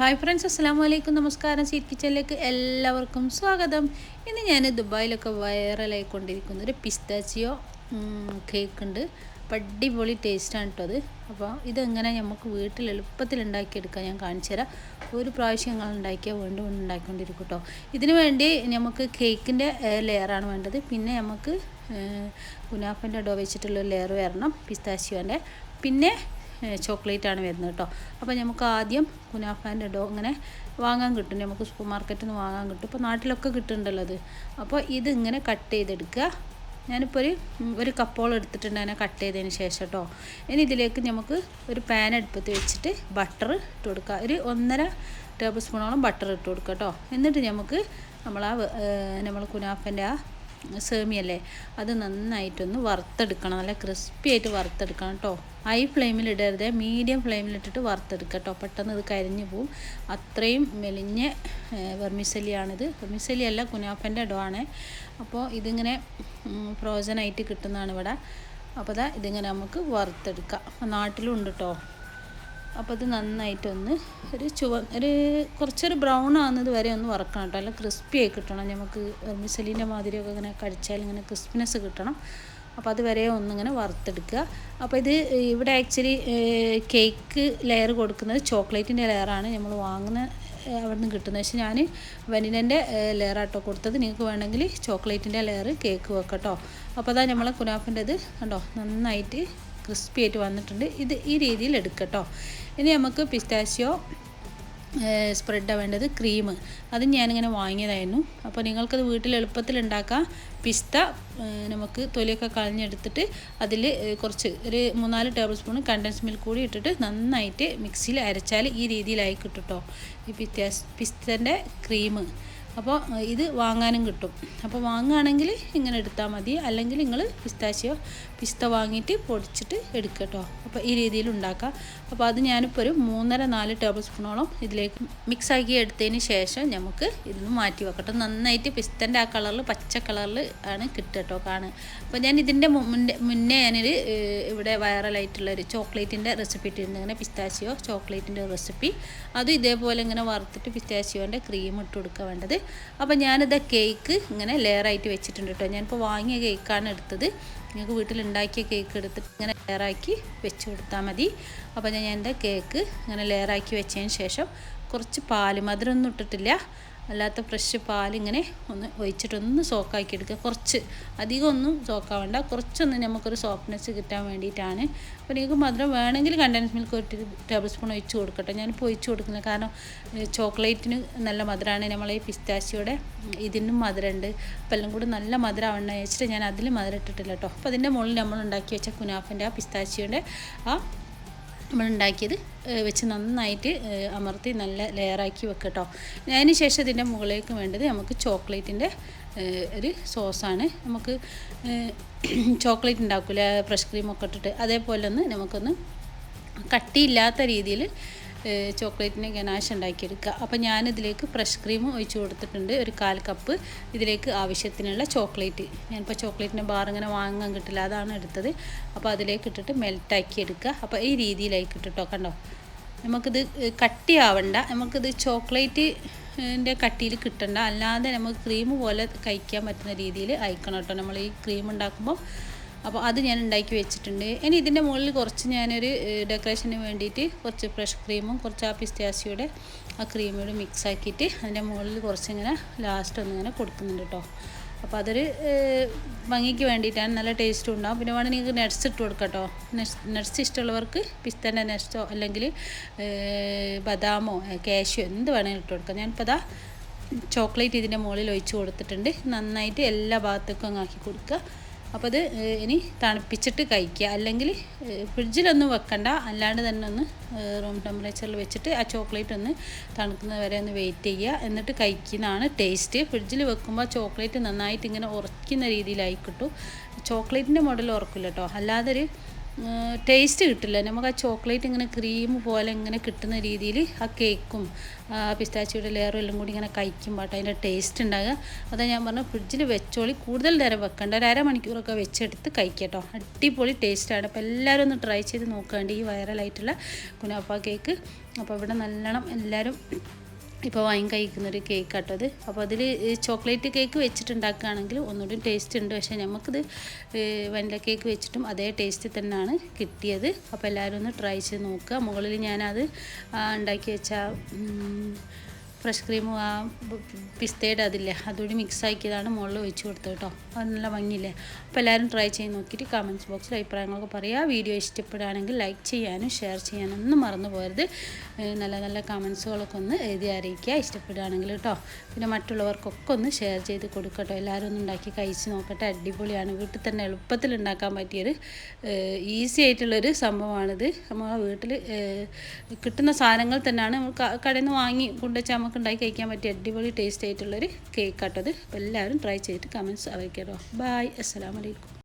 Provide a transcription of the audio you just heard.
Hi friends അസ്സാം വലൈക്കും നമസ്കാരം സീറ്റ് കിച്ചണിലേക്ക് എല്ലാവർക്കും സ്വാഗതം. ഇന്ന് ഞാൻ ദുബായിലൊക്കെ വൈറലായിക്കൊണ്ടിരിക്കുന്ന ഒരു പിസ്താച്ചിയോ കേക്ക് ഉണ്ട്. അടിപൊളി ടേസ്റ്റാണ് കേട്ടോ അത്. അപ്പോൾ ഇതെങ്ങനെ നമുക്ക് വീട്ടിൽ എളുപ്പത്തിൽ ഉണ്ടാക്കിയെടുക്കാൻ ഞാൻ കാണിച്ചു തരാം. ഒരു പ്രാവശ്യം ഞങ്ങൾ ഉണ്ടാക്കിയാൽ വീണ്ടും വീണ്ടും ഉണ്ടാക്കിക്കൊണ്ടിരിക്കും കേട്ടോ ഇതിന് വേണ്ടി നമുക്ക് കേക്കിന്റെ ലെയറാണ് വേണ്ടത്. പിന്നെ നമുക്ക് കുനാഫന്റെ ഡോ വെച്ചിട്ടുള്ള ലെയർ വരണം പിസ്താച്ചിയോന്റെ പിന്നെ ചോക്ലേറ്റ് ആണ് വരുന്നത് കേട്ടോ. അപ്പോൾ നമുക്ക് ആദ്യം കുനാഫാന്റെ ഡോ ഇങ്ങനെ വാങ്ങാൻ കിട്ടും. നമുക്ക് സൂപ്പർ മാർക്കറ്റിൽ നിന്ന് വാങ്ങാൻ കിട്ടും. ഇപ്പോൾ നാട്ടിലൊക്കെ കിട്ടുന്നുണ്ടല്ലോ അത്. അപ്പോൾ ഇത് ഇങ്ങനെ കട്ട് ചെയ്തെടുക്കുക. ഞാനിപ്പോൾ ഒരു ഒരു കപ്പോളം എടുത്തിട്ടുണ്ട് അതിനെ കട്ട് ചെയ്തതിന് ശേഷം കേട്ടോ. ഇനി ഇതിലേക്ക് നമുക്ക് ഒരു പാൻ അടുപ്പത്ത് വെച്ചിട്ട് ബട്ടർ ഇട്ട് കൊടുക്കുക. ഒരു ഒന്നര ടേബിൾ സ്പൂണോളം ബട്ടർ ഇട്ട് കൊടുക്കുക കേട്ടോ. എന്നിട്ട് നമുക്ക് നമ്മൾ ആ നമ്മൾ കുനാഫന്റെ ആ സേമിയല്ലേ? അത് നന്നായിട്ടൊന്ന് വറുത്തെടുക്കണം. നല്ല ക്രിസ്പി ആയിട്ട് വറുത്തെടുക്കണം കേട്ടോ ഹൈ ഫ്ലെയിമിൽ ഇടരുത്. മീഡിയം ഫ്ലെയിമിലിട്ടിട്ട് വറുത്തെടുക്കുക കേട്ടോ പെട്ടെന്ന് ഇത് കരിഞ്ഞു പോവും. അത്രയും മെലിഞ്ഞ വെർമിസലിയാണിത് വെർമിസലി അല്ല കുനാഫന്റെ ഇടമാണ് അപ്പോൾ ഇതിങ്ങനെ ഫ്രോസനായിട്ട് കിട്ടുന്നതാണ് ഇവിടെ. അപ്പോൾ അതാ ഇതിങ്ങനെ നമുക്ക് വറുത്തെടുക്കാം. നാട്ടിലും ഉണ്ട് കേട്ടോ അപ്പോൾ അത് നന്നായിട്ടൊന്ന് ഒരു ചുവ ഒരു കുറച്ചൊരു ബ്രൗൺ ആകുന്നത് വരെ ഒന്ന് വറക്കണം കേട്ടോ. അല്ല ക്രിസ്പി ആയി കിട്ടണം. നമുക്ക് മിസലിന്റെ മാതിരിയൊക്കെ ഇങ്ങനെ കടിച്ചാൽ ഇങ്ങനെ ക്രിസ്പിനെസ് കിട്ടണം. അപ്പോൾ അതുവരെ ഒന്നിങ്ങനെ വറുത്തെടുക്കുക. അപ്പോൾ ഇത് ഇവിടെ ആക്ച്വലി കേക്ക് ലെയർ കൊടുക്കുന്നത് ചോക്ലേറ്റിന്റെ ലെയറാണ് നമ്മൾ വാങ്ങുന്ന അവിടെ നിന്ന് കിട്ടുന്നത്. പക്ഷേ ഞാൻ വനിലന്റെ ലെയറാട്ടോ കൊടുത്തത്. നിങ്ങൾക്ക് വേണമെങ്കിൽ ചോക്ലേറ്റിന്റെ ലെയർ കേക്ക് വെക്കട്ടോ അപ്പോൾ അതാ നമ്മളെ കുനാഫിന്റെ ഇത് കണ്ടോ? നന്നായിട്ട് ക്രിസ്പി ആയിട്ട് വന്നിട്ടുണ്ട്. ഇത് ഈ രീതിയിൽ എടുക്കട്ടോ. ഇനി നമുക്ക് പിസ്താച്ചിയോ സ്പ്രെഡാണ് വേണ്ടത് ക്രീം. അത് ഞാനിങ്ങനെ വാങ്ങിയതായിരുന്നു. അപ്പോൾ നിങ്ങൾക്കത് വീട്ടിൽ എളുപ്പത്തിൽ ഉണ്ടാക്കാം. പിസ്ത നമുക്ക് തൊലിയൊക്കെ കളഞ്ഞെടുത്തിട്ട് അതിൽ കുറച്ച് ഒരു മൂന്നാൽ ടേബിൾ സ്പൂൺ കണ്ടൻസ് മിൽക്ക് കൂടി ഇട്ടിട്ട് നന്നായിട്ട് മിക്സിയിൽ അരച്ചാൽ ഈ രീതിയിലായി കിട്ടും കേട്ടോ ഈ പിസ്ത പിസ്തന്റെ ക്രീം. അപ്പോൾ ഇത് വാങ്ങാനും കിട്ടും. അപ്പോൾ വാങ്ങുകയാണെങ്കിൽ ഇങ്ങനെ എടുത്താൽ മതി. അല്ലെങ്കിൽ നിങ്ങൾ പിസ്താച്ചിയോ പിസ്ത വാങ്ങിയിട്ട് പൊടിച്ചിട്ട് എടുക്കുക കേട്ടോ. അപ്പോൾ ഈ രീതിയിൽ ഉണ്ടാക്കാം. അപ്പോൾ അത് ഞാനിപ്പോൾ ഒരു മൂന്നര നാല് ടേബിൾ സ്പൂണോളം ഇതിലേക്ക് മിക്സ് ആക്കി എടുത്തതിന് ശേഷം നമുക്ക് ഇതിന് മാറ്റി വെക്കട്ടെ. നന്നായിട്ട് പിസ്തന്റെ ആ കളറിൽ പച്ച കളറിൽ ആണ് കിട്ടുക കേട്ടോ കാണുക. അപ്പോൾ ഞാൻ ഇതിന്റെ മുന്നേ മുന്നേ ഞാനൊരു ഇവിടെ വൈറലായിട്ടുള്ളൊരു ചോക്ലേറ്റിന്റെ റെസിപ്പി ഇട്ടിരുന്നു. ഇങ്ങനെ പിസ്താച്ചിയോ ചോക്ലേറ്റിന്റെ റെസിപ്പി. അതും ഇതേപോലെ ഇങ്ങനെ വറുത്തിട്ട് പിസ്താച്ചിയോന്റെ ക്രീം ഇട്ട് കൊടുക്കുക വേണ്ടത്. അപ്പോൾ ഞാനിത് കേക്ക് ഇങ്ങനെ ലെയറായിട്ട് വെച്ചിട്ടുണ്ട് കേട്ടോ ഞാനിപ്പോൾ വാങ്ങിയ കേക്കാണ് എടുത്തത്. നിങ്ങൾക്ക് വീട്ടിലുണ്ടാക്കിയ കേക്ക് എടുത്തിട്ട് ഇങ്ങനെ ലെയറാക്കി വെച്ച് കൊടുത്താൽ മതി. അപ്പോൾ ഞാൻ എന്റെ കേക്ക് ഇങ്ങനെ ലെയറാക്കി വെച്ചതിന് ശേഷം കുറച്ച് പാൽ മധുരമൊന്നും ഇട്ടിട്ടില്ല. അല്ലാത്ത ഫ്രഷ് പാൽ ഇങ്ങനെ ഒന്ന് ഒഴിച്ചിട്ടൊന്ന് സോക്കാക്കി എടുക്കുക കുറച്ച് അധികം ഒന്നും സോക്കാവണ്ട. കുറച്ചൊന്ന് നമുക്കൊരു സോഫ്റ്റ്നെസ് കിട്ടാൻ വേണ്ടിയിട്ടാണ്. അപ്പോൾ നിങ്ങൾക്ക് മധുരം വേണമെങ്കിൽ കണ്ടൻസ് മിൽക്ക് ഒരു ടേബിൾ സ്പൂൺ ഒഴിച്ച് കൊടുക്കട്ടെ. ഞാനിപ്പോൾ ഒഴിച്ച് കൊടുക്കുന്നത് കാരണം ചോക്ലേറ്റിന് നല്ല മധുരമാണ്. നമ്മളെ ഈ പിസ്താച്ചിയുടെ ഇതിനും മധുരമുണ്ട്. അപ്പോൾ എല്ലാം കൂടി നല്ല മധുരമാവണം വെച്ചിട്ട് ഞാൻ അതിൽ മധുരം ഇട്ടിട്ടില്ല കേട്ടോ. അപ്പോൾ അതിന്റെ മുകളിൽ നമ്മൾ ഉണ്ടാക്കി വെച്ച കുനാഫിന്റെ ആ പിസ്താച്ചിയുടെ ആ നമ്മൾ ഉണ്ടാക്കിയത് വെച്ച് നന്നായിട്ട് അമർത്തി നല്ല ലെയറാക്കി വെക്കുക കേട്ടോ അതിന് ശേഷം ഇതിന്റെ മുകളിലേക്ക് വേണ്ടത് നമുക്ക് ചോക്ലേറ്റിന്റെ ഒരു സോസാണ് നമുക്ക് ചോക്ലേറ്റ് ഉണ്ടാക്കില്ല ഫ്രഷ് ക്രീമൊക്കെ ഇട്ടിട്ട്. അതേപോലെ ഒന്ന് നമുക്കൊന്ന് കട്ടിയില്ലാത്ത രീതിയിൽ ചോക്ലേറ്റിനെ ഗനാശ് ഉണ്ടാക്കിയെടുക്കുക. അപ്പോൾ ഞാനിതിലേക്ക് ഫ്രഷ് ക്രീം ഒഴിച്ചു കൊടുത്തിട്ടുണ്ട്. ഒരു കാൽ കപ്പ് ഇതിലേക്ക് ആവശ്യത്തിനുള്ള ചോക്ലേറ്റ്. ഞാനിപ്പോൾ ചോക്ലേറ്റിന്റെ ബാർ ഇങ്ങനെ വാങ്ങാൻ കിട്ടില്ല അതാണ് എടുത്തത്. അപ്പോൾ അതിലേക്ക് ഇട്ടിട്ട് മെൽറ്റാക്കി എടുക്കുക അപ്പോൾ ഈ രീതിയിലായി കിട്ടുട്ടോ കണ്ടോ? നമുക്കിത് കട്ടിയാവണ്ട. നമുക്കിത് ചോക്ലേറ്റ് ന്റെ കട്ടിയിൽ കിട്ടണ്ട. അല്ലാതെ നമുക്ക് ക്രീം പോലെ കഴിക്കാൻ പറ്റുന്ന രീതിയിൽ അയക്കണം കേട്ടോ. നമ്മൾ ഈ ക്രീം ഉണ്ടാക്കുമ്പോൾ അപ്പോൾ അത് ഞാൻ ഉണ്ടാക്കി വെച്ചിട്ടുണ്ട്. ഇനി ഇതിന്റെ മുകളിൽ കുറച്ച് ഞാനൊരു ഡെക്കറേഷന് വേണ്ടിയിട്ട് കുറച്ച് ഫ്രഷ് ക്രീമും കുറച്ച് ആ പിസ്റ്റാസിയുടെ ആ ക്രീമോട് മിക്സ് ആക്കിയിട്ട് അതിന്റെ മുകളിൽ കുറച്ചിങ്ങനെ ലാസ്റ്റ് ഒന്ന് ഇങ്ങനെ കൊടുക്കുന്നുണ്ട് കേട്ടോ അപ്പോൾ അതൊരു ഭംഗിക്ക് വേണ്ടിയിട്ടാണ്. നല്ല ടേസ്റ്റും ഉണ്ടാവും. പിന്നെ വേണമെങ്കിൽ നിങ്ങൾക്ക് നട്ട്സ് ഇട്ട് കൊടുക്കാം കേട്ടോ നട്ട്സ് ഇഷ്ടമുള്ളവർക്ക് പിസ്തന്റെ നട്ട്സോ അല്ലെങ്കിൽ ബദാമോ കാഷ്യോ എന്ത് വേണമെങ്കിലും ഇട്ട് കൊടുക്കാം. ഞാനിപ്പോൾ അതാ ചോക്ലേറ്റ് ഇതിന്റെ മുകളിൽ ഒഴിച്ച് കൊടുത്തിട്ടുണ്ട്. നന്നായിട്ട് എല്ലാ ഭാഗത്തേക്കും ആക്കി കൊടുക്കുക. അപ്പോൾ അത് ഇനി തണുപ്പിച്ചിട്ട് കഴിക്കുക. അല്ലെങ്കിൽ ഫ്രിഡ്ജിലൊന്നും വെക്കണ്ട. അല്ലാണ്ട് തന്നെ ഒന്ന് റൂം ടെമ്പറേച്ചറിൽ വെച്ചിട്ട് ആ ചോക്ലേറ്റ് ഒന്ന് തണുക്കുന്നത് വരെ ഒന്ന് വെയിറ്റ് ചെയ്യുക. എന്നിട്ട് കഴിക്കുന്നതാണ് ടേസ്റ്റ് ഫ്രിഡ്ജിൽ വെക്കുമ്പോൾ ചോക്ലേറ്റ് നന്നായിട്ട് ഇങ്ങനെ ഉറക്കുന്ന രീതിയിലായി കിട്ടും. ചോക്ലേറ്റിന്റെ മോഡൽ ഉറക്കില്ല കേട്ടോ അല്ലാതെ ഒരു ടേസ്റ്റ് കിട്ടില്ല. നമുക്ക് ആ ചോക്ലേറ്റ് ഇങ്ങനെ ക്രീം പോലെ ഇങ്ങനെ കിട്ടുന്ന രീതിയിൽ ആ കേക്കും പിസ്താച്ചിയുടെ ലെയറും എല്ലാം കൂടി ഇങ്ങനെ കഴിക്കുമ്പോൾ അതിന്റെ ടേസ്റ്റ് ഉണ്ടാകുക അതാ ഞാൻ പറഞ്ഞു ഫ്രിഡ്ജിൽ വെച്ചോളി കൂടുതൽ നേരം വെക്കേണ്ട. ഒരു അരമണിക്കൂറൊക്കെ വെച്ചെടുത്ത് കഴിക്കട്ടോ അടിപൊളി ടേസ്റ്റാണ് അപ്പോൾ എല്ലാവരും ഒന്ന് ട്രൈ ചെയ്ത് നോക്കേണ്ടി ഈ വൈറലായിട്ടുള്ള കുനാപ്പ കേക്ക് അപ്പോൾ ഇവിടെ നല്ലോണം എല്ലാവരും ഇപ്പോൾ വാങ്ങി കഴിക്കുന്നൊരു കേക്ക് കേട്ടത് അപ്പോൾ അതിൽ ചോക്ലേറ്റ് കേക്ക് വെച്ചിട്ടുണ്ടാക്കുകയാണെങ്കിൽ ഒന്നുകൂടി ടേസ്റ്റ് ഉണ്ട്. പക്ഷേ നമുക്കിത് വനില കേക്ക് വെച്ചിട്ടും അതേ ടേസ്റ്റ് തന്നെയാണ് കിട്ടിയത്. അപ്പോൾ എല്ലാവരും ഒന്ന് ട്രൈ ചെയ്ത് നോക്കുക. മുകളിൽ ഞാനത് ഉണ്ടാക്കി വെച്ച ഉം, ഫ്രഷ് ക്രീമും ആ പിസ്തയുടെ അതില്ലേ അതുകൂടി മിക്സ് ആക്കിയതാണ് മുകളിൽ ഒഴിച്ച് കൊടുത്തത് കേട്ടോ. അത് നല്ല ഭംഗിയില്ലേ? അപ്പോൾ എല്ലാവരും ട്രൈ ചെയ്ത് നോക്കിയിട്ട് കമന്റ്സ് ബോക്സിൽ അഭിപ്രായങ്ങളൊക്കെ പറയുക. വീഡിയോ ഇഷ്ടപ്പെടുകയാണെങ്കിൽ ലൈക്ക് ചെയ്യാനും ഷെയർ ചെയ്യാനും ഒന്നും മറന്നു പോകരുത്. നല്ല നല്ല കമൻസുകളൊക്കെ ഒന്ന് എഴുതി അറിയിക്കുക. ഇഷ്ടപ്പെടുകയാണെങ്കിൽ കേട്ടോ. പിന്നെ മറ്റുള്ളവർക്കൊക്കെ ഒന്ന് ഷെയർ ചെയ്ത് കൊടുക്കട്ടോ എല്ലാവരും ഒന്ന് ഉണ്ടാക്കി കഴിച്ച് നോക്കട്ടെ. അടിപൊളിയാണ്. വീട്ടിൽ തന്നെ എളുപ്പത്തിൽ ഉണ്ടാക്കാൻ പറ്റിയൊരു ഈസി ആയിട്ടുള്ളൊരു സംഭവമാണിത്. നമ്മളെ വീട്ടിൽ കിട്ടുന്ന സാധനങ്ങൾ തന്നെയാണ് നമ്മൾ കടയിൽ നിന്ന് വാങ്ങി കൊണ്ടുവച്ചാൽ നമുക്ക് ഉണ്ടാക്കി കഴിക്കാൻ പറ്റിയ അടിപൊളി ടേസ്റ്റ് ആയിട്ടുള്ളൊരു കേക്ക് ആട്ടത്. അപ്പോൾ എല്ലാവരും ട്രൈ ചെയ്തിട്ട് കമൻസ് അറിയിക്കാം ബായ് അസ്സലാമലൈക്കും